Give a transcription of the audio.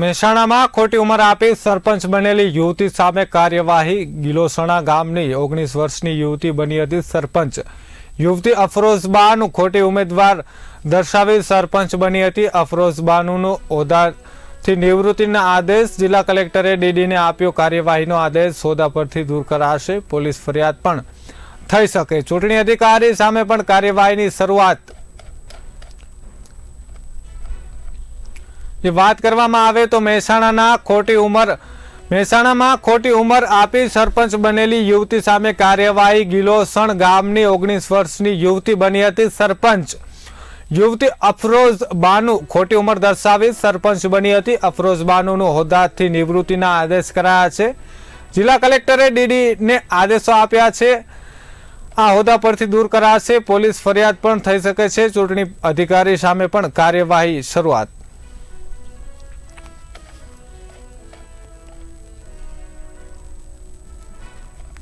મહેસાણામાં ખોટી ઉંમર આપી સરપંચ બનેલી યુવતી સામે કાર્યવાહી. ગિલોસણા ગામની ઓગણીસ વર્ષની યુવતી બની હતી સરપંચ. યુવતી અફરોઝબાનું ખોટી ઉમેદવાર દર્શાવી સરપંચ બની હતી. અફરોઝબાનુનું હોદ્દાથી નિવૃત્તિના આદેશ જિલ્લા કલેક્ટરે ડીડીને આપ્યો. કાર્યવાહીનો આદેશ હોદ્દા પરથી દૂર કરાશે. પોલીસ ફરિયાદ પણ થઈ શકે. ચૂંટણી અધિકારી સામે પણ કાર્યવાહીની શરૂઆત જે વાત કરવામાં આવે તો મહેસાણાના ખોટી ઉંમર, મહેસાણામાં ખોટી ઉંમર આપી સરપંચ બનેલી યુવતી સામે કાર્યવાહી ગિલોસણ ગામની ઓગણીસ વર્ષની યુવતી બની હતી. સરપંચ, યુવતી અફરોઝ બાનુ ખોટી ઉંમર દર્શાવી સરપંચ બની હતી. અફરોઝ બાનુનું હોદ્દાથી નિવૃત્તિના આદેશ કરાયા છે. જિલ્લા કલેક્ટરે ડીડીને આદેશો આપ્યા છે. આ હોદ્દા પરથી દૂર કરાશે. પોલીસ ફરિયાદ પણ થઈ શકે છે. ચૂંટણી અધિકારી સામે પણ કાર્યવાહી શરૂઆત.